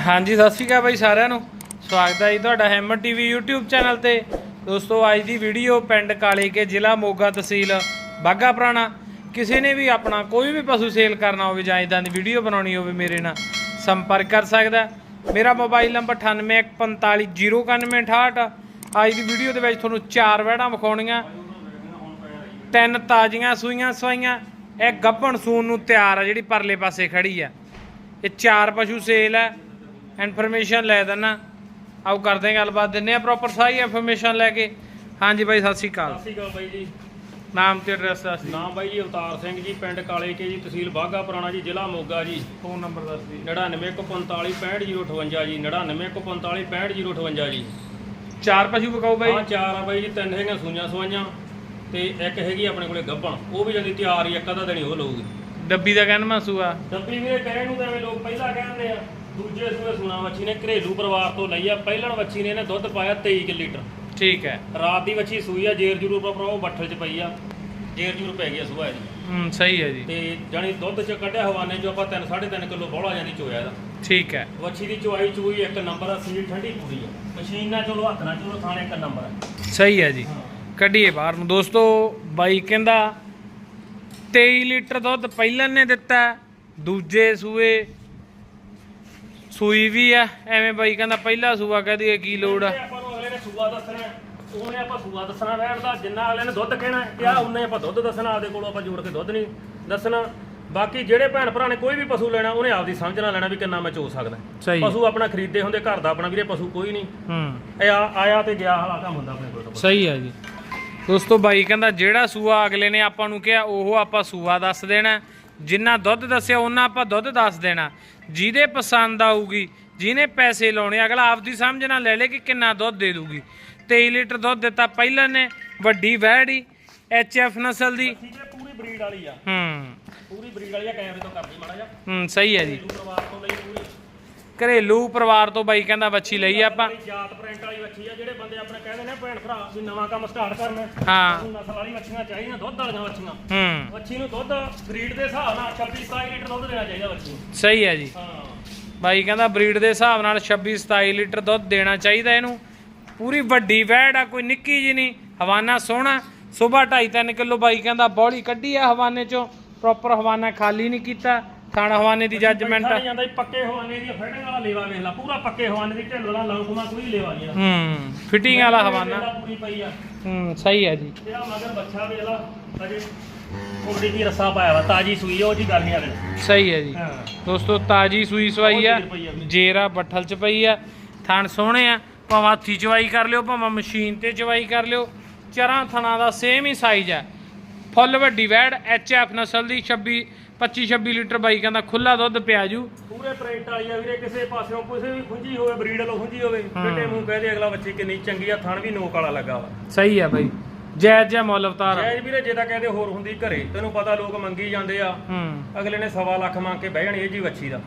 ਹਾਂਜੀ, ਸਤਿ ਸ਼੍ਰੀ ਅਕਾਲ ਬਾਈ ਸਾਰਿਆਂ ਨੂੰ। ਸਵਾਗਤ ਹੈ ਜੀ ਤੁਹਾਡਾ ਹੈਮਰ ਟੀਵੀ YouTube ਚੈਨਲ ਤੇ। ਦੋਸਤੋ, ਅੱਜ ਦੀ ਵੀਡੀਓ ਪਿੰਡ ਕਾਲੇ ਕੇ ਜ਼ਿਲ੍ਹਾ ਮੋਗਾ ਤਹਿਸੀਲ ਬਾਗਾ ਪੁਰਾਣਾ। ਕਿਸੇ ਨੇ ਵੀ ਆਪਣਾ ਕੋਈ ਵੀ ਪਸ਼ੂ ਸੇਲ ਕਰਨਾ ਹੋਵੇ ਜਾਂ ਇਦਾਂ ਦੀ ਵੀਡੀਓ ਬਣਾਉਣੀ ਹੋਵੇ ਮੇਰੇ ਨਾਲ, ਸੰਪਰਕ ਕਰ ਸਕਦਾ ਮੇਰਾ ਮੋਬਾਈਲ ਨੰਬਰ 9815409168 ਅੱਜ ਦੀ ਵੀਡੀਓ ਦੇ ਵਿੱਚ ਤੁਹਾਨੂੰ ਚਾਰ ਵਹਿੜਾਂ ਵਿਖਾਉਣੀਆਂ। ਤਿੰਨ ਤਾਜ਼ੀਆਂ ਸੂਈਆਂ ਸਵਾਈਆਂ ਇਹ ਗੱਭਣ ਸੂਣ ਨੂੰ ਤਿਆਰ ਆ ਜਿਹੜੀ ਪਰਲੇ ਪਾਸੇ ਖੜੀ ਆ। ਇਹ ਚਾਰ ਪਸ਼ੂ ਸੇਲ ਹੈ ਇਨਫੋਰਮੇਸ਼ਨ ਲੈ ਦੇਣਾ ਆਓ ਕਰਦੇ ਹਾਂ ਗੱਲਬਾਤ। ਦਿੰਨੇ ਆ ਪ੍ਰੋਪਰ ਸਾਰੀ ਇਨਫੋਰਮੇਸ਼ਨ ਲੈ ਕੇ। ਹਾਂਜੀ ਬਾਈ ਸਤਿ ਸ਼੍ਰੀ ਅਕਾਲ। ਸਤਿ ਸ਼੍ਰੀ ਅਕਾਲ ਬਾਈ ਜੀ। ਨਾਮ ਤੇ ਐਡਰੈਸ ਦੱਸ ਦਿਓ। ਨਾਮ ਬਾਈ ਜੀ ਅਵਤਾਰ ਸਿੰਘ ਜੀ ਪਿੰਡ ਕਾਲੇ ਕੇ ਜੀ ਤਹਿਸੀਲ ਬਾਗਾ ਪੁਰਾਣਾ ਜੀ ਜ਼ਿਲ੍ਹਾ ਮੋਗਾ ਜੀ। ਫੋਨ ਨੰਬਰ ਦੱਸ ਦਿਓ। 9945565058 ਜੀ 9945565058 ਜੀ। ਚਾਰ ਪਸ਼ੂ ਵਿਕਾਓ ਬਾਈ। ਹਾਂ ਚਾਰ ਆ ਬਾਈ ਜੀ ਤਿੰਨ ਹੈਗੀਆਂ ਸੂਈਆਂ ਸਵਾਈਆਂ ਤੇ ਇੱਕ ਹੈਗੀ ਆਪਣੇ ਕੋਲੇ ਗੱਭਣ। ਉਹ ਵੀ ਜਾਂਦੀ ਤਿਆਰ ਹੀ ਇੱਕ ਅੱਧਾ ਦਿਨ ਹੀ ਉਹ ਲਊਗੀ। ਡੱਬੀ ਦਾ ਕਹਿਣ ਮਸੂ ਆ। ਡੱਬੀ ਵੀਰੇ ਕਹਿਣ ਨੂੰ ਤਾਂ ਐਵੇਂ ਲੋਕ ਪਹਿਲਾਂ ਕਹਿੰਦੇ ਆ। ਦੂਜੇ ਸੂਏ ਸੁਣਾ ਵੱਛੀ ਨੇ ਘਰੇਲੂ ਪਰਿਵਾਰ ਤੋਂ ਲਈ ਆ। ਪਹਿਲਣ ਵੱਛੀ ਨੇ ਇਹਨੇ ਦੁੱਧ ਪਾਇਆ 23 ਕਿ ਲੀਟਰ। ਠੀਕ ਹੈ। ਰਾਤ ਦੀ ਵੱਛੀ ਸੂਈ ਆ ਜੇਰ ਜਰੂਰ ਪਰ ਉਹ ਬੱਠਲ 'ਚ ਪਈ ਆ। ਜੇਰ ਜਰੂਰ ਪੈ ਗਿਆ ਸੁਬਾਹ ਇਹਦੀ। ਹੂੰ ਸਹੀ ਹੈ ਜੀ। ਤੇ ਜਾਨੀ ਦੁੱਧ ਚ ਕੱਢਿਆ ਹਵਾਨੇ ਚੋਂ ਆਪਾਂ 3 3.5 ਕਿਲੋ ਬੋਲਾ ਜਾਂਦੀ ਚੋਇਆ ਇਹਦਾ। ਠੀਕ ਹੈ। ਵੱਛੀ ਦੀ ਚੁਆਈ ਚੂਈ ਇੱਕ ਨੰਬਰ ਆ ਸੀਲ ਠੰਡੀ ਪੂਰੀ ਆ। ਮਸ਼ੀਨ ਨਾਲ ਚਲੋ ਹੱਥ ਨਾਲ ਚਲੋ ਥਾਣੇ ਇੱਕ ਨੰਬਰ ਆ। ਸਹੀ ਹੈ ਜੀ। ਕੱਢੀਏ ਬਾਹਰ ਨੂੰ। ਦੋਸਤੋ ਬਾਈ ਕਹਿੰਦਾ 23 ਲੀਟਰ ਦੁੱਧ ਪਹਿਲਾਂ ਨੇ ਦਿੱਤਾ ਦੂਜੇ ਸੂਏ ਸੂਈ ਵੀ ਆ ਐਵੇਂ ਬਾਈ ਕਹਿੰਦਾ ਪਹਿਲਾ ਸੂਆ ਕਹਦੀ ਕੀ ਲੋੜ ਆ? ਤੇ ਆਪਾਂ ਨੂੰ ਅਗਲੇ ਨੇ ਸੂਆ ਦੱਸਣਾ ਹੈ, ਉਹਨੇ ਆਪਾਂ ਸੂਆ ਦੱਸਣਾ ਰਹਿਣ ਦਾ ਜਿੰਨਾ ਅਗਲੇ ਨੇ ਦੁੱਧ ਕਹਿਣਾ ਹੈ, ਤੇ ਆ ਉਹਨੇ ਆਪਾਂ ਦੁੱਧ ਦੱਸਣਾ ਆਪਦੇ ਕੋਲੋਂ ਆਪਾਂ ਜੋੜ ਕੇ ਦੁੱਧ ਨਹੀਂ ਦੱਸਣਾ। ਬਾਕੀ ਜਿਹੜੇ ਭੈਣ ਭਰਾ ਨੇ ਕੋਈ ਵੀ ਪਸ਼ੂ ਲੈਣਾ ਉਹਨੇ ਆਪਦੀ ਸਮਝ ਨਾਲ ਲੈਣਾ ਵੀ ਕਿੰਨਾ ਮੈਂ ਚੋ ਸਕਦਾ। ਸਹੀ। ਪਸ਼ੂ ਆਪਣਾ ਖਰੀਦੇ ਹੁੰਦੇ ਘਰ ਦਾ ਆਪਣਾ ਵੀਰੇ ਪਸ਼ੂ ਕੋਈ ਨਹੀਂ। ਹੂੰ। ਇਹ ਆ- ਆਇਆ ਤੇ ਗਿਆ ਹਾਲਾ ਕੰਮ ਹੁੰਦਾ ਆਪਣੇ ਕੋਲ ਤਾਂ। ਸਹੀ ਹੈ ਜੀ। ਦੋਸਤੋ ਬਾਈ ਕਹਿੰਦਾ ਜਿਹੜਾ ਸੂਆ ਅਗਲੇ ਨੇ ਆਪਾਂ ਨੂੰ ਕਿਹਾ ਉਹ ਆਪਾਂ ਸੂਆ ਦੱਸ ਦੇਣਾ। ਜਿੰਨਾ ਦੁੱਧ ਦੱਸਿਆ ਉਹਨਾਂ ਆਪਾਂ ਦੁੱਧ ਦੱਸ ਦੇਣਾ। ਜਿਹਦੇ ਪਸੰਦ ਆਊਗੀ ਜਿਹਨੇ ਪੈਸੇ ਲਾਉਣੇ ਅਗਲਾ ਆਪਦੀ ਸਮਝ ਨਾਲ ਲੈ ਲੇ ਕਿ ਕਿੰਨਾ ਦੁੱਧ ਦੇ ਦੂਗੀ। 23 ਲੀਟਰ ਦੁੱਧ ਦਿੱਤਾ ਪਹਿਲਾਂ ਨੇ ਵੱਡੀ ਵਹਿੜੀ ਐਫ ਨਸਲ ਦੀ। ਪੂਰੀ ਬਰੀਡ ਵਾਲੀ ਆ। ਹੂੰ। ਪੂਰੀ ਬਰੀਡ ਵਾਲੀ ਆ ਕੈਮਰੇ ਤੋਂ ਕਰਦੀ ਮਾੜਾ ਜਿਹਾ। ਹੂੰ ਸਹੀ ਹੈ ਜੀ। ਘਰੇਲੂ ਪਰਿਵਾਰ ਤੋਂ ਲਈ ਪੂਰੀ। ਘਰੇਲੂ ਪਰਿਵਾਰ ਤੋਂ ਬਾਈ ਕਹਿੰਦਾ ਬੱਚੀ ਲਈ ਆਪਾਂ। ਜਾਤ ਪ੍ਰਿੰਟ ਵਾਲੀ ਵੱਛੀ ਆ ਜਿਹੜੇ ਬੰਦੇ ਆਪਣੇ ਕਹਿੰਦੇ ਨੇ ਭੈਣ ਭਰਾ ਵੀ ਨਵਾਂ ਕੰਮ ਸਟਾਰਟ ਕਰਨਾ ਹੈ। ਨਸਲ ਵਾਲੀ ਵੱਛੀਆਂ ਚਾਹੀਦੀਆਂ ਦੁੱਧ ਵਾਲੀਆਂ ਵੱਛੀਆਂ ਹੂੰ। ਵੱਛੀ ਨੂੰ ਦੁੱਧ ਬਰੀਡ ਦੇ ਹਿਸਾਬ ਨਾਲ 26 27 ਲੀਟਰ ਦੁੱਧ ਦੇਣਾ ਚਾਹੀਦਾ ਵੱਛੀ ਨੂੰ। ਸਹੀ ਹੈ ਜੀ। ਹਾਂ। ਬਾਈ ਕਹਿੰਦਾ ਬਰੀਡ ਦੇ ਹਿਸਾਬ ਨਾਲ 26 27 ਲੀਟਰ ਦੁੱਧ ਦੇਣਾ ਚਾਹੀਦਾ ਇਹਨੂੰ। ਪੂਰੀ ਵੱਡੀ ਵੈੜ ਆ ਕੋਈ ਨਿੱਕੀ ਜੀ ਨਹੀਂ ਹਵਾਨਾ ਸੋਹਣਾ। ਸਵੇਰ 2.5 3 ਕਿਲੋ ਬਾਈ ਕਹਿੰਦਾ ਬੋਲੀ ਕੱਢੀ ਆ ਹਵਾਨੇ ਚੋਂ ਪ੍ਰੋਪਰ ਹਵਾਨਾ ਖਾਲੀ ਨਹੀਂ ਕੀਤਾ। ਥਾਣਾ ਹਵਾਨੇ ਦੀ ਜੱਜਮੈਂਟ ਨੀ ਜਾਂਦਾ ਜੀ ਪੱਕੇ ਹਵਾਨੇ ਦੀ ਫੈਡਿੰਗ ਵਾਲਾ ਲੇਵਾ ਵੇਖ ਲਾ ਪੂਰਾ ਪੱਕੇ ਹਵਾਨੇ ਦੀ ਢਿੱਲ ਦਾ ਲੰਕਮਾ ਕੋਈ ਲੇਵਾ ਨਹੀਂ ਇਹਦਾ। ਹੂੰ ਫਿਟਿੰਗ ਵਾਲਾ ਹਵਾਨਾ। ਪੂਰੀ ਪਈ ਆ। ਹੂੰ ਸਹੀ ਹੈ ਜੀ। ਜਿਹੜਾ ਮਗਰ ਬੱਚਾ ਵੇਖ ਲਾ ਅਜੇ ਥੋੜੀ ਜੀ ਰੱਸਾ ਪਾਇਆ ਵਾ ਤਾਜੀ ਸੂਈ ਆ, ਉਹ ਜੀ ਨਹੀਂ ਆਲੇ ਸਹੀ ਹੈ ਜੀ। ਦੋਸਤੋ ਤਾਜੀ ਸੂਈ ਸਵਾਈ ਆ ਆ। ਜੇਰਾ ਬੱਠਲ ਚ ਪਈ ਆ ਥਣ ਸੋਹਣੇ ਆ ਭਾਵੇਂ ਹੱਥੀ ਚਵਾਈ ਕਰ ਲਿਓ ਭਾਵੇਂ ਮਸ਼ੀਨ ਤੇ ਚਵਾਈ ਕਰ ਲਿਓ ਚਰਾਂ ਥਣਾ ਦਾ ਸੇਮ ਹੀ ਸਾਈਜ਼ ਆ। ਫੁੱਲ ਵੱਡੀ ਵੈੜ ਐਫ ਨਸਲ ਦੀ 26 25 26 ਲੀਟਰ ਬਾਈ ਕਹਿੰਦਾ ਖੁੱਲਾ ਦੁੱਧ ਪਿਆ ਜੂ। ਪੂਰੇ ਪ੍ਰਿੰਟ ਵਾਲੀ ਆ ਵੀਰੇ ਕਿਸੇ ਪਾਸਿਓਂ ਕਿਸੇ ਵੀ ਖੁੰਝੀ ਹੋਵੇ ਬਰੀਡ ਵਾਲੋ ਖੁੰਝੀ ਹੋਵੇ ਬੇਟੇ ਮੂੰਹ ਕਹਦੇ ਅਗਲਾ ਬੱਚੀ ਕਿੰਨੀ ਚੰਗੀ ਆ ਥਣ ਵੀ ਨੋਕ ਵਾਲਾ ਲੱਗਾ ਵਾ। ਸਹੀ ਆ ਬਾਈ। ਜੈ ਜੈ ਮੁੱਲ ਅਵਤਾਰ ਜੈਜ ਵੀਰੇ ਜੇ ਤਾਂ ਕਹਿੰਦੇ ਹੋਰ ਹੁੰਦੀ ਘਰੇ ਤੈਨੂੰ ਪਤਾ ਲੋਕ ਮੰਗੀ ਜਾਂਦੇ ਆ। ਅਗਲੇ ਨੇ ਸਵਾ ਲੱਖ ਮੰਗ ਕੇ ਬਹਿ ਜਾਣੀ ਇਹ ਜੀ ਵੱਛੀ ਦਾ।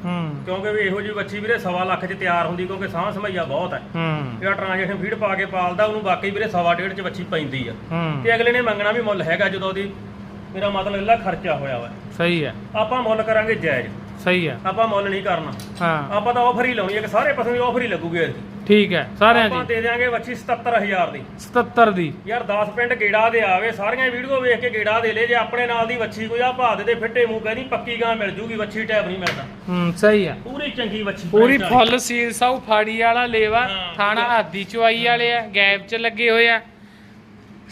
ਕਿਉਂਕਿ ਵੀ ਇਹੋ ਜੀ ਵੱਛੀ ਵੀਰੇ ਸਵਾ ਲੱਖ 'ਚ ਤਿਆਰ ਹੁੰਦੀ ਕਿਉਂਕਿ ਸਾਹ ਸਮਈਆ ਬਹੁਤ ਹੈ। ਜਿਹੜਾ ਟ੍ਰਾਂਜੈਕਸ਼ਨ ਫੀਡ ਪਾ ਕੇ ਪਾਲਦਾ ਉਹਨੂੰ ਵਾਕਈ ਵੀਰੇ ਸਵਾ ਡੇਢ 'ਚ ਵੱਛੀ ਪੈਂਦੀ ਆ। ਤੇ ਅਗਲੇ ਨੇ ਮੰਗਣਾ ਵੀ ਮੁੱਲ ਹੈਗਾ ਜਦੋਂ ਉਹਦੀ ਮੇਰਾ ਮਤਲਬ ਇਹਦਾ ਖਰਚਾ ਹੋਇਆ ਵਾ। ਸਹੀ ਆ ਆਪਾਂ ਮੁੱਲ ਕਰਾਂਗੇ ਜਾਇਜ਼। ਸਹੀ ਆ ਆਪਾਂ ਮੁੱਲ ਨਹੀਂ ਕਰਨਾ। ਹਾਂ। ਆਪਾਂ ਤਾਂ ਆਫਰ ਹੀ ਲਾਉਣੀ ਹੈ ਕਿ ਸਾਰੇ ਪਾਸੇ ਆਫਰ ਹੀ ਲੱਗੂਗੀ ਇਹਦੀ। ਠੀਕ ਹੈ ਸਾਰਿਆਂ ਆਪਾਂ ਦੀ ਦੇ ਦਿਆਂਗੇ ਵੱਛੀ 77000 ਦੀ। 77 ਦੀ। ਯਾਰ 10 ਪਿੰਡ ਗੇੜਾ ਦੇ ਆਵੇ ਸਾਰੀਆਂ ਵੀਡੀਓ ਵੇਖ ਕੇ ਗੇੜਾ ਦੇ ਲੈ ਜੇ ਆਪਣੇ ਨਾਲ ਦੀ ਵੱਛੀ ਕੋਈ ਆ ਭਾ ਦੇ ਦੇ ਫਿੱਟੇ ਮੂੰਹ ਕਹਿੰਦੀ ਪੱਕੀ ਗਾਂ ਮਿਲ ਜੂਗੀ ਵੱਛੀ ਟੈਬ ਨਹੀਂ ਮਿਲਦਾ। ਹੂੰ ਸਹੀ ਆ ਪੂਰੀ ਚੰਗੀ ਵੱਛੀ ਪੂਰੀ। ਫੁੱਲ ਸੀਲ ਸਾਊ ਫਾੜੀ ਵਾਲਾ ਲੇਵਾ ਹਾਂ, ਥਾਣਾ ਆਦੀ ਚਵਾਈ ਵਾਲੇ ਆ ਗੈਪ ਚ ਲੱਗੇ ਹੋਏ ਆ।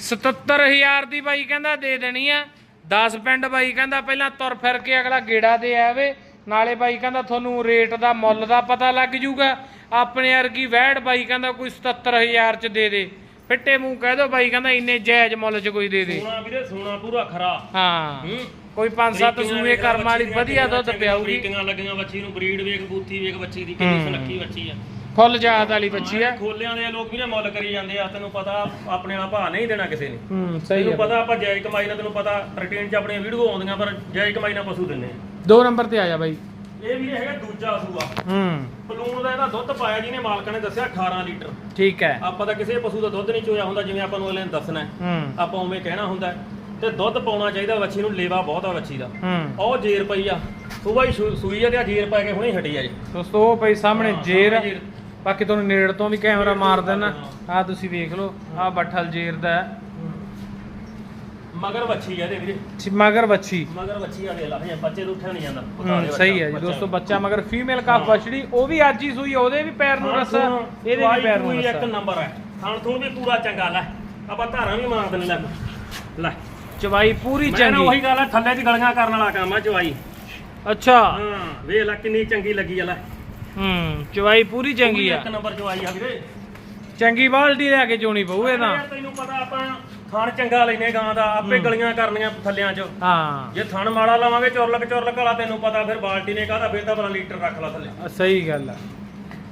77000 ਦੀ ਬਾਈ ਕਹਿੰਦਾ ਦੇ ਦੇਣੀ ਆ। 10 ਪਿੰਡ ਬਾਈ ਕਹਿੰਦਾ ਪਹਿਲਾਂ ਤੁਰ ਫਿਰ ਕੇ ਅਗਲਾ ਗੇੜਾ ਦੇ ਆਵੇ ਨਾਲੇ ਬਾਈ ਕਹਿੰਦਾ ਤੁਹਾਨੂੰ ਰੇਟ ਦਾ ਮੁੱਲ ਦਾ ਪਤਾ ਲੱਗ ਜੂਗਾ। ਆਪਣੇ ਵਰਗੀ ਵਹਿੜ ਬਾਈ ਕਹਿੰਦਾ ਕੋਈ 77000 ਚ ਦੇ ਦੇ। ਫਿੱਟੇ ਮੂੰਹ ਕਹਿ ਦੋ ਬਾਈ ਕਹਿੰਦਾ ਇੰਨੇ ਜਾਇਜ਼ ਮੁੱਲ ਚ ਕੋਈ ਦੇ ਦੇ। ਸੋਨਾ ਵੀਰੇ ਸੋਨਾ ਪੂਰਾ ਖਰਾ। ਹਾਂ। ਕੋਈ 5-7 ਬਰੀਕੀਆਂ ਸੂਏ ਕਰਮ ਵਾਲੀ ਵਧੀਆ ਦੁੱਧ ਪਿਆਊਗੀ। ਬਰੀਕੀਆਂ ਲੱਗੀਆਂ ਵੱਛੀ ਨੂੰ ਬਰੀਡ ਵੇਖ ਬੂਥੀ ਵੇਖ ਵੱਛੀ ਦੀ ਕਿੰਨੀ। ਸੁਨੱਖੀ ਵੱਛੀ ਆ। ਫੁੱਲ ਜਾਤ ਵਾਲੀ ਬੱਚੀ ਆ। ਖੋਲਿਆਂ ਦੇ ਲੋਕ ਵੀਰੇ ਮੁੱਲ ਕਰੀ ਜਾਂਦੇ ਆ ਤੈਨੂੰ ਪਤਾ ਆਪਣੇ ਵਾਲਾ ਭਾਅ ਨਹੀਂ ਦੇਣਾ ਕਿਸੇ ਨੇ। ਹੂੰ ਸਹੀ ਤੈਨੂੰ ਪਤਾ ਆਪਾਂ ਜਾਇਜ਼ ਕਮਾਈ ਨਾਲ ਤੈਨੂੰ ਪਤਾ ਰੂਟੀਨ 'ਚ ਆਪਣੀਆਂ ਵੀਡੀਓ ਆਉਂਦੀਆਂ ਪਰ ਜਾਇਜ਼ ਕਮਾਈ ਨਾਲ ਪਸ਼ੂ ਦਿੰਨੇ ਆ। ਦੋ ਨੰਬਰ ਤੇ ਆ ਜਾ ਬਾਈ। ਇਹ ਵੀਰੇ ਹੈਗਾ ਦੂਜਾ ਸੂਆ ਹੂੰ। ਪਲੂਣ ਦਾ ਇਹਦਾ ਦੁੱਧ ਪਾਇਆ ਜਿਹਨੇ ਮਾਲਕਾਂ ਨੇ ਦੱਸਿਆ 18 ਲੀਟਰ। ਠੀਕ ਹੈ। ਆਪਾਂ ਤਾਂ ਕਿਸੇ ਪਸ਼ੂ ਦਾ ਦੁੱਧ ਨਹੀਂ ਚੋਇਆ ਹੁੰਦਾ ਜਿਵੇਂ ਆਪਾਂ ਨੂੰ ਅਗਲੇ ਨੇ ਦੱਸਣਾ ਹੈ। ਹੂੰ। ਆਪਾਂ ਉਵੇਂ ਕਹਿਣਾ ਹੁੰਦਾ ਹੈ। ਤੇ ਦੁੱਧ ਪਾਉਣਾ ਚਾਹੀਦਾ ਵੱਛੀ ਨੂੰ ਲੇਵਾ ਬਹੁਤ ਆ ਵੱਛੀ ਦਾ। ਹੂੰ। ਉਹ ਜੇਰ ਪਈ ਆ। ਸੁਬਾਹ ਹੀ ਸੂ- ਸੂਈ ਆ ਤੇ ਆ ਜੇਰ ਪਾ ਕੇ ਹੁਣੇ ਹਟੀ ਆ ਜੀ। ਦੋਸਤੋ ਉਹ ਪਈ ਸਾਹਮਣੇ ਹਾਂ, ਜੇਰ। ਸਾਹਮਣੇ ਜੇਰ। ਬਾਕੀ ਤੁਹਾਨੂੰ ਨੇੜ ਤੋਂ ਵੀ ਕੈਮਰਾ ਮਾਰ ਦੇਣਾ। ਆ ਤੁਸੀਂ ਵੇਖ ਲਓ ਆ ਬੱਠਲ ਜੇਰ ਦਾ ਹੈ। ਮਗਰ ਵੱਛੀ ਆ ਇਹਦੇ ਵੀਰੇ। ਛੀ- ਮਗਰ ਬੱਚੀ ਮਗਰ ਵੱਛੀ ਆ ਵੇਖ ਲਾ ਹਜੇ ਬੱਚੇ ਤੋਂ ਉੱਠਿਆ ਨਹੀਂ ਜਾਂਦਾ। ਸਹੀ ਹੈ ਜੀ ਦੋਸਤੋ ਬੱਚਾ। ਮਗਰ ਫੀਮੇਲ ਕਾਫ ਬਛੜੀ ਉਹ ਵੀ ਅੱਜ ਹੀ ਸੂਈ ਉਹਦੇ ਵੀ ਪੈਰ ਨੂੰ ਰੱਸਾ ਇਹਦੇ ਵੀ ਪੈਰ ਨੂੰ ਇੱਕ ਨੰਬਰ ਹੈ। ਥਣ ਥੁਣ ਵੀ ਪੂਰਾ ਚੰਗਾ ਲੈ ਆਪਾਂ ਧਾਰਾਂ ਵੀ ਮਾਰ ਦਿੰਦੇ ਲੈ ਲੈ। ਚਵਾਈ ਪੂਰੀ ਮੈਂ ਚੰਗੀ। ਉਹੀ ਗੱਲ ਆ ਥੱਲੇ ਦੀ ਗਲੀਆਂ ਕਰਨ ਵਾਲਾ ਕੰਮ ਆ ਚਵਾਈ ਅੱਛਾ। ਹਾਂ ਵੇਖ ਲੈ ਕਿੰਨੀ ਚੰਗੀ ਲੱਗੀ ਆ ਲੈ। ਹੂੰ ਚਵਾਈ ਪੂਰੀ ਚੰਗੀ ਆ। ਇੱਕ ਨੰਬਰ ਚਵਾਈ ਆ ਵੀਰੇ। ਚੰਗੀ ਬਾਲਟੀ ਲੈ ਕੇ ਚੋਣੀ ਪਊ ਇਹ ਤਾਂ। ਤੈਨੂੰ ਪਤਾ ਆਪਾਂ ਥਣ ਚੰਗਾ ਲੈਨੇ ਗਾਂ ਦਾ ਆਪੇ ਗਲੀਆਂ ਕਰਨੀਆਂ ਥੱਲਿਆਂ 'ਚ। ਹਾਂ। ਜੇ ਥਣ ਮਾੜਾ ਲਾਵਾਂਗੇ ਚੁਰਲਕ ਚੁਰਲਕ ਵਾਲਾ ਤੈਨੂੰ ਪਤਾ ਫਿਰ ਬਾਲਟੀ ਨੇ ਕਾਹਦਾ ਫਿਰ ਤਾਂ ਬੜਾ ਲੀਟਰ ਰੱਖ ਲਾ ਥੱਲੇ। ਸਹੀ ਗੱਲ ਆ।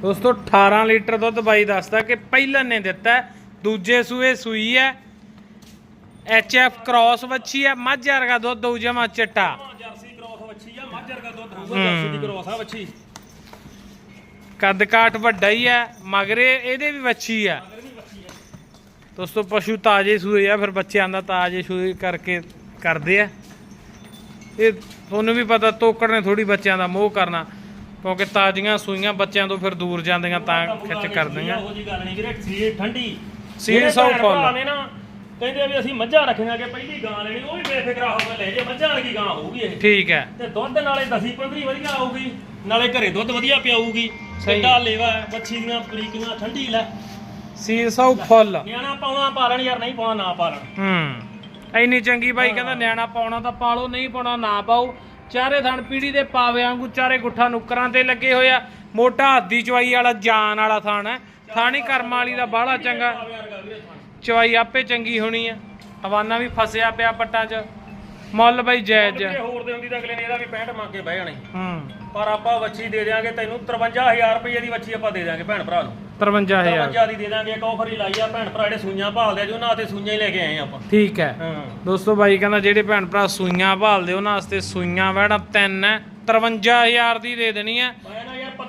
ਦੋਸਤੋ 18 ਲੀਟਰ ਦੁੱਧ ਬਾਈ ਦੱਸਦਾ ਕਿ ਪਹਿਲਨ ਨੇ ਦਿੱਤਾ ਦੂਜੇ ਸੂਏ ਸੂਈ ਹੈ ਐਚ ਐਫ ਕ੍ਰਾਸ ਵੱਛੀ ਹੈ ਮੱਝ ਵਰਗਾ ਦੁੱਧ ਦਊ ਜਮਾ ਚਿੱਟਾ। ਜਰਸੀ ਕ੍ਰੋਸ ਵੱਛੀ ਆ ਮੱਝ ਵਰਗਾ ਦੁੱਧ ਹੋਊਗਾ ਜਰਸੀ ਦੀ ਕ੍ਰੋਸ ਆ ਵੱਛੀ। ਕੱਦ ਕਾਠ ਵੱਡਾ ਹੀ ਹੈ ਮਗਰੇ ਇਹਦੇ ਵੀ ਵੱਛੀ ਆ। ਦੋਸਤੋ ਪਸ਼ੂ ਤਾਜੇ ਸੂਏ ਆ ਫਿਰ ਬੱਚਿਆਂ ਦਾ ਤਾਜੇ ਸੂਏ ਕਰਕੇ ਕਰਦੇ ਆ। ਇਹ ਤੁਹਾਨੂੰ ਵੀ ਪਤਾ ਤੋਕੜ ਨੇ ਥੋੜੀ ਬੱਚਿਆਂ ਦਾ ਮੋਹ ਕਰਨਾ ਕਿਉਂਕਿ ਤਾਜ਼ੀਆਂ ਸੂਈਆਂ ਬੱਚਿਆਂ ਤੋਂ ਫਿਰ ਦੂਰ ਜਾਂਦੀਆਂ ਤਾਂ ਖਿੱਚ ਕਰਦੀਆਂ। ਉਹੋ ਜੀ ਗੱਲ ਨਹੀਂ ਵੀਰੇ ਸੀਰ ਠੰਡੀ। ਸੀਰ ਸੌ ਨਾ ਕਹਿੰਦੇ ਵੀ ਅਸੀਂ ਮੱਝਾਂ ਰੱਖੀਆਂ ਕਿ ਪਹਿਲੀ ਗਾਂ ਲੈਣੀ ਉਹ ਵੀ ਬੇਫਿਕਰਾ ਹੋ ਕੇ ਲੈ ਜੇ ਮੱਝਾਂ ਵਰਗੀ ਗਾਂ ਹੋਊਗੀ ਇਹ। ਠੀਕ ਹੈ। ਤੇ ਦੁੱਧ ਨਾਲੇ ਦਸੀ 15 ਵਧੀਆ ਆਊਗੀ ਨਾਲੇ ਘਰੇ ਦੁੱਧ ਵਧੀਆ ਪਿਆਊਗੀ। ਕਿੱਡਾ ਲੇਵਾ ਬੱਛੀ ਦੀਆਂ ਬਰੀਕੀਆਂ ਠੰਡੀ ਲੈ। ਸੀਰ ਸੌ ਫੁੱਲ। ਨਿਆਣਾ ਪਾਉਣਾ ਪਾਲਣ ਯਾਰ ਨਹੀਂ ਪਾਉਣਾ ਨਾ ਪਾਲਣ। ਹੂੰ ਇੰਨੀ ਚੰਗੀ ਬਾਈ ਕਹਿੰਦਾ ਨਿਆਣਾ ਪਾਉਣਾ ਤਾਂ ਪਾਲੋ ਨਹੀਂ ਪਾਉਣਾ ਨਾ ਪਾਓ। ਚਾਰੇ ਥਣ ਪੀੜੀ ਦੇ ਪਾਵੇ ਵਾਂਗੂ ਚਾਰੇ ਗੁੱਠਾ ਨੁੱਕਰਾਂ ਤੇ ਲੱਗੇ ਹੋਏ ਆ। ਮੋਟਾ ਹੱਦੀ ਚਵਾਈ ਵਾਲਾ ਜਾਨ ਵਾਲਾ ਥਣ ਹੈ। ਥਾਣੀ ਕਰਮ ਵਾਲੀ ਦਾ ਬਾਹਲਾ ਚੰਗਾ। ਚਵਾਈ ਆਪੇ ਚੰਗੀ ਹੋਣੀ ਆ। ਹਵਾਨਾ ਵੀ ਫਸਿਆ ਪਿਆ ਪੱਟਾਂ 'ਚ। ਮੁੱਲ ਬਾਈ ਜਾਇਜ਼ ਜੇ ਹੋਰ ਦੇ ਹੁੰਦੀ ਤਾਂ ਅਗਲੇ ਨੇ ਇਹਦਾ ਵੀ 65 ਮੰਗ ਕੇ ਬਹਿ ਜਾਣੇ ਹੂੰ। ਪਰ ਆਪਾਂ ਵੱਛੀ ਦੇ ਦਿਆਂਗੇ ਤੈਨੂੰ 53000 ਰੁਪਏ ਦੀ ਵੱਛੀ ਆਪਾਂ ਦੇ ਦਿਆਂਗੇ ਭੈਣ ਭਰਾ ਨੂੰ। 53000 53 ਦੀ ਦੇ ਦਾਂਗੇ ਇੱਕ ਆਫਰ ਹੀ ਲਾਈ ਆ ਭੈਣ ਭਰਾ ਜਿਹੜੇ ਸੂਈਆਂ ਭਾਲਦੇ ਆ ਜੋ ਉਹਨਾਂ ਤੇ ਸੂਈਆਂ ਹੀ ਲੈ ਕੇ ਆਏ ਆ ਆਪਾਂ। ਠੀਕ ਹੈ। ਹਾਂ। ਦੋਸਤੋ ਬਾਈ ਕਹਿੰਦਾ ਜਿਹੜੇ ਭੈਣ ਭਰਾ ਸੂਈਆਂ ਭਾਲਦੇ ਉਹਨਾਂ ਵਾਸਤੇ ਸੂਈਆਂ ਵੜਾ ਤਿੰਨ ਹੈ। 53000 ਦੀ ਦੇ ਦੇਣੀ ਹੈ।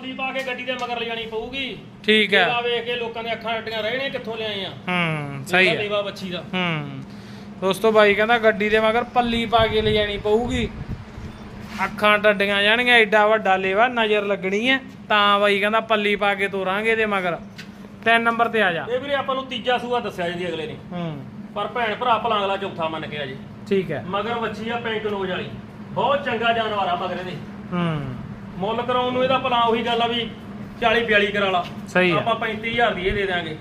ਪੱਲੀ ਪਾ ਕੇ ਗੱਡੀ ਦੇ ਮਗਰ ਲਿਜਾਣੀ ਪਊਗੀ। ਠੀਕ ਹੈ। ਇਹਦਾ ਵੇਖ ਕੇ ਲੋਕਾਂ ਦੀਆਂ ਅੱਖਾਂ ਅੱਡੀਆਂ ਰਹਿਣੇ ਕਿੱਥੋਂ ਲਿਆਏ ਆ। ਹੂੰ ਸਹੀ ਹੈ। ਲੇਵਾ ਵੱਛੀ ਦਾ। ਹੂੰ। ਦੋਸਤੋ ਬਾਈ ਕਹਿੰਦਾ ਗੱਡੀ ਦੇ ਮਗਰ ਪੱਲੀ ਪਾ ਕੇ ਲੈ ਜਾਣੀ ਪਊਗੀ। ਅੱਖਾਂ ਡੱਡੀਆਂ ਜਾਣਗੀਆਂ ਐਡਾ ਵੱਡਾ ਲੇਵਾ ਨਜ਼ਰ ਲੱਗਣੀ ਹੈ। ਤਾਂ ਬਾਈ ਕਹਿੰਦਾ ਪੱਲੀ ਪਾ ਕੇ ਤੋਰਾਂਗੇ ਇਹਦੇ ਮਗਰ। ਤਿੰਨ ਨੰਬਰ ਤੇ ਆ ਜਾ। ਇਹ ਵੀਰੇ ਆਪਾਂ ਨੂੰ ਤੀਜਾ ਸੂਆ ਦੱਸਿਆ ਜਾਂਦੀ ਅਗਲੇ ਨੇ। ਹੂੰ। ਪਰ ਭੈਣ ਭਰਾ ਭਲਾ ਅਗਲਾ ਚੌਥਾ ਮੰਨ ਕੇ ਆ ਜੀ। ਠੀਕ ਹੈ। ਮਗਰ ਵੱਛੀ ਆ ਪੈਂਟ ਨੋਜ ਵਾਲੀ। ਬਹੁਤ ਚੰਗਾ ਜਾਨਵਰ ਆ ਮਗਰ ਇਹਦੇ। ਹੂੰ। ਮੁੱਲ ਕਰਾਉਣ ਨੂੰ ਇਹਦਾ ਭਲਾ ਉਹੀ ਗੱਲ ਆ ਵੀ 40 42 ਕਰਾ ਲਾ। ਸਹੀ ਹੈ ਆਪਾਂ 35000 ਦੀ ਇਹ ਦੇ ਦਾਂਗੇ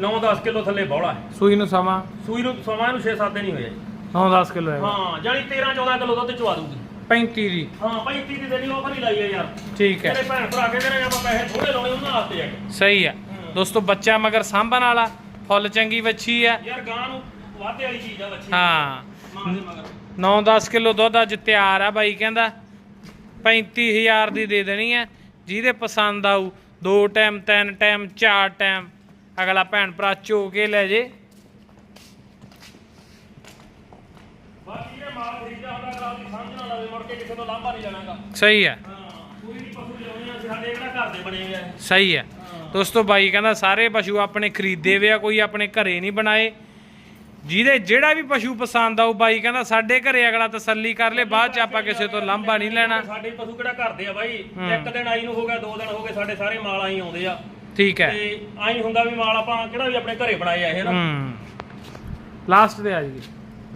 9-10 ਕਿਲੋ ਥੱਲੇ ਬੌਲਾ ਹੈ। ਸੂਈ ਨੂੰ ਸਮਾਂ? ਸੂਈ ਨੂੰ ਸਮਾਂ ਨੂੰ 6-7 ਦਿਨ ਹੀ ਹੋਏ ਆ ਜੀ। 9-10 ਕਿਲੋ ਹੈ ਹਾਂ ਜਾਨੀ 13-14 ਕਿਲੋ ਦੁੱਧ ਚਵਾ ਦੂਗੀ 35 ਦੀ। ਹਾਂ 35 ਦੀ ਦੇਣੀ ਆਫਰ ਹੀ ਲਾਈ ਆ ਯਾਰ। ਠੀਕ ਹੈ। ਜਿਹੜੇ ਭੈਣ ਭਰਾ ਕਹਿੰਦੇ ਨੇ ਆਪਾਂ ਪੈਸੇ ਥੋੜੇ ਲਾਉਣੇ ਉਹਨਾਂ ਵਾਸਤੇ ਆ। ਸਹੀ ਹੈ। ਦੋਸਤੋ ਬੱਚਾ ਮਗਰ ਸਾਂਭਣ ਵਾਲਾ ਫੁੱਲ ਚੰਗੀ ਵੱਛੀ ਹੈ ਯਾਰ ਗਾਂ ਨੂੰ ਵਾਧੇ ਵਾਲੀ ਚੀਜ਼ ਆ ਬੱਚੀ ਹਾਂ। ਮਾਂ ਦੇ ਮਗਰ। 9-10 ਕਿਲੋ ਦੁੱਧ ਅੱਜ ਤਿਆਰ ਆ ਬਾਈ ਕਹਿੰਦਾ। 35000 ਦੀ ਦੇ ਦੇਣੀ ਹੈ। ਜਿਹਦੇ ਪਸੰਦ ਆਊ ਦੋ ਟਾਈਮ ਤਿੰਨ ਟਾਈਮ ਚਾਰ ਟਾਈਮ ਅਗਲਾ ਭੈਣ ਭਰਾ ਚੋ ਕੇ ਲੈ ਜੇ। ਬਾਕੀ ਇਹ ਮਾਲ ਖਰੀਦਿਆ ਹੁੰਦਾ ਅਗਲਾ ਆਪਣੀ ਸਮਝ ਨਾ ਲਵੇ ਮੁੜ ਕੇ ਕਿਸੇ ਤੋਂ ਲਾਂਭਾ ਨਹੀਂ ਲੈਣਾਗਾ। ਸਹੀ ਹੈ। ਹਾਂ ਕੋਈ ਵੀ ਪਸ਼ੂ ਲਿਆਉਣੇ ਆ ਸਾਡੇ ਕਿਹੜਾ ਘਰ ਦੇ ਬਣੇ ਹੋਏ ਆ। ਇਹ। ਸਹੀ ਹੈ। ਦੋਸਤੋ ਬਾਈ ਕਹਿੰਦਾ ਸਾਰੇ ਪਸ਼ੂ ਆਪਣੇ ਖਰੀਦੇ ਵੇ ਆ ਕੋਈ ਆਪਣੇ ਘਰੇ ਨਹੀਂ ਬਣਾਏ। ਜਿਹਦੇ ਜਿਹੜਾ ਵੀ ਪਸ਼ੂ ਪਸੰਦ ਆਊ ਬਾਈ ਕਹਿੰਦਾ ਸਾਡੇ ਘਰੇ ਅਗਲਾ ਤਸੱਲੀ ਕਰ ਲੇ ਬਾਅਦ ਚ ਆਪਾਂ ਕਿਸੇ ਤੋਂ ਲਾਂਭਾ ਨਹੀਂ ਲੈਣਾ। ਸਾਡੇ ਪਸ਼ੂ ਕਿਹੜਾ ਘਰ ਦੇ ਆ ਬਾਈ। ਇੱਕ ਦਿਨ ਆਈ ਨੂੰ ਹੋ ਗਿਆ ਦੋ ਦਿਨ ਹੋ ਗਏ ਸਾਡੇ ਸਾਰੇ ਮਾਲ ਆਈ ਆਉਂਦੇ ਆ। ਠੀਕ ਹੈ। ਤੇ ਆਈ ਹੁੰਦਾ ਵੀ ਮਾਲ ਆਪਾਂ ਕਿਹੜਾ ਵੀ ਆਪਣੇ ਘਰੇ ਬਣਾਏ ਆ ਇਹ ਨਾ। ਲਾਸਟ ਤੇ ਆ ਜੀ।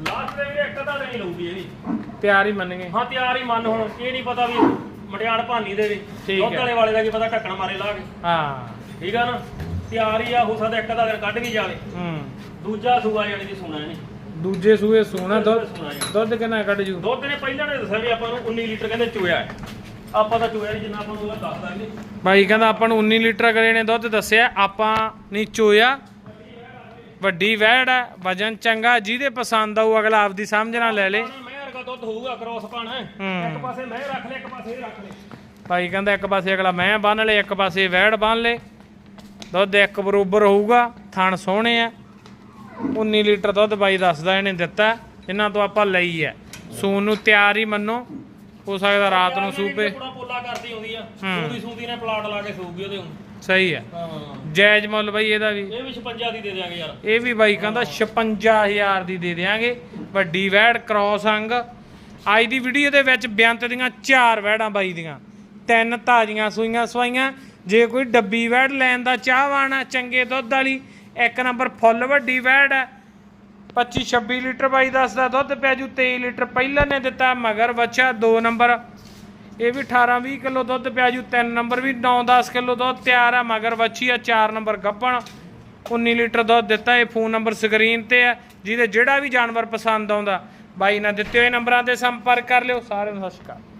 ਲਾਸਟ ਦੇ ਇੱਕ ਅੱਧਾ ਦਿਨ ਹੀ ਲਊਗੀ ਇਹ ਵੀ। ਤਿਆਰ ਹੀ ਮੰਨਗੇ ਹਾਂ ਤਿਆਰ ਹੀ ਮੰਨ ਹੁਣ। ਇਹ ਨਹੀਂ ਪਤਾ ਵੀ ਮਟਿਆਣ ਭਾਨੀ ਦੇ ਦੁੱਧ। ਵਾਲੇ ਵਾਲੇ ਦਾ ਕੀ ਪਤਾ ਢੱਕਣ ਮਾਰੇ ਲਾ ਕੇ। ਹਾਂ। ਠੀਕ ਆ ਨਾ? ਤਿਆਰ ਹੀ ਆ ਹੋ ਸਕਦਾ ਇੱਕ ਅੱਧਾ ਦਿਨ ਕੱਢ ਵੀ ਜਾਵੇ। ਹੂੰ। ਦੂਜਾ ਸੂਆ ਦੀ ਸੁਣਾ ਇਹਨੇ। ਦੂਜੇ ਸੂਏ ਸੋਨਾ ਦੁੱਧ। ਦੁੱਧ ਕਿੰਨਾ ਕੱਢ ਜੂ? ਦੁੱਧ ਨੇ ਪਹਿਲਾਂ ਨੇ ਦੱਸਿਆ ਵੀ ਆਪਾਂ ਨੂੰ 19 ਲੀਟਰ ਕਹਿੰਦੇ ਚੋਇਆ ਹੈ। ਆਪਾਂ ਤਾਂ ਚੋਇਆ ਜਿੰਨਾ ਆਪਾਂ ਨੂੰ ਉਹਦਾ ਦੱਸ ਦਾਂਗੇ। ਬਾਈ ਕਹਿੰਦਾ ਆਪਾਂ ਨੂੰ 19 ਲੀਟਰ ਅਗਲੇ ਨੇ ਦੁੱਧ ਦੱਸਿਆ ਆਪਾਂ ਨਹੀਂ ਚੋਇਆ ਵੱਡੀ ਵਹਿੜ ਹੈ ਵਜਨ ਚੰਗਾ ਜਿਹਦੇ ਪਸੰਦ ਆਊ ਅਗਲਾ ਆਪਦੀ ਸਮਝ ਨਾਲ ਲੈ ਲੇ। ਮੈਂ ਵਰਗਾ ਦੁੱਧ ਹੋਊਗਾ ਕ੍ਰੋਸ ਪਾਣਾ ਹੂੰ। ਇੱਕ ਪਾਸੇ ਮੈਂ ਰੱਖ ਲੈ ਇੱਕ ਪਾਸੇ ਇਹ ਰੱਖ ਲੈ। ਭਾਈ ਕਹਿੰਦਾ ਇੱਕ ਪਾਸੇ ਅਗਲਾ ਮੈਂ ਬੰਨ ਲੇ ਇੱਕ ਪਾਸੇ ਵਹਿੜ ਬੰਨ ਲੇ। ਦੁੱਧ ਇੱਕ ਬਰੋਬਰ ਹੋਊਗਾ ਥਣ ਸੋਹਣੇ ਆ। 19 ਲੀਟਰ ਦੁੱਧ ਬਾਈ ਦੱਸਦਾ ਇਹਨੇ ਦਿੱਤਾ ਇਹਨਾਂ ਤੋਂ ਆਪਾਂ ਲਈ ਹੈ। ਸੂਨ ਨੂੰ ਤਿਆਰ ਹੀ ਮੰਨੋ ਹੋ ਸਕਦਾ ਰਾਤ ਨੂੰ ਸੂਪੇ। ਪੂਰਾ ਪੋਲਾ ਕਰਦੀ ਆਉਂਦੀ ਆ। ਸੂਦੀ ਸੂਦੀ ਨੇ ਪਲਾਟ ਲਾ ਕੇ ਸੂਗੀ ਉਹਦੇ ਹੁਣ ਸਹੀ ਹੈ। ਜਾਇਜ਼ ਮੁੱਲ ਬਾਈ ਇਹਦਾ ਵੀ। ਇਹ ਵੀ 56 ਦੀ ਦੇ ਦਿਆਂਗੇ ਯਾਰ। ਇਹ ਵੀ ਬਾਈ ਕਹਿੰਦਾ 56000 ਦੀ ਦੇ ਦੇਾਂਗੇ ਵੱਡੀ ਵੈੜ ਕ੍ਰੋਸ ਅੰਗ। ਅੱਜ ਦੀ ਵੀਡੀਓ ਦੇ ਵਿੱਚ ਬੇਅੰਤ ਦੀਆਂ ਚਾਰ ਵੈੜਾਂ ਬਾਈ ਦੀਆਂ। ਤਿੰਨ ਤਾਜ਼ੀਆਂ ਸੂਈਆਂ ਸਵਾਈਆਂ। ਜੇ ਕੋਈ ਡੱਬੀ ਵੈੜ ਲੈਣ ਦਾ ਚਾਹਵਾਨ ਆ ਚੰਗੇ ਦੁੱਧ ਵਾਲੀ ਇੱਕ ਨੰਬਰ ਫੁੱਲ, ਵੱਡੀ ਵੈੜ ਹੈ। 25 26 ਲੀਟਰ ਬਾਈ ਦੱਸਦਾ ਦੁੱਧ ਪਿਆ ਜੂ 23 ਲੀਟਰ ਪਹਿਲਾਂ ਨੇ ਦਿੱਤਾ, ਮਗਰ ਬੱਚਾ 2 ਨੰਬਰ। ਇਹ ਵੀ 18 20 ਕਿਲੋ ਦੁੱਧ ਪਿਆ ਜੂ 3 ਨੰਬਰ ਵੀ 9 10 ਕਿਲੋ ਦੁੱਧ ਤਿਆਰ ਆ, ਮਗਰ ਬੱਚੀ ਆ 4 ਨੰਬਰ ਗੱਪਣ। 19 ਲੀਟਰ ਦੁੱਧ ਦਿੱਤਾ, ਇਹ ਫੋਨ ਨੰਬਰ ਸਕਰੀਨ ਤੇ ਆ, ਜਿਹਦੇ ਜਿਹੜਾ ਵੀ ਜਾਨਵਰ ਪਸੰਦ ਆਉਂਦਾ, ਬਾਈ ਨਾਲ ਦਿੱਤੇ ਹੋਏ ਨੰਬਰਾਂ ਤੇ ਸੰਪਰਕ ਕਰ ਲਿਓ। ਸਾਰਿਆਂ ਨੂੰ ਸਤਿ ਸ਼੍ਰੀ ਅਕਾਲ।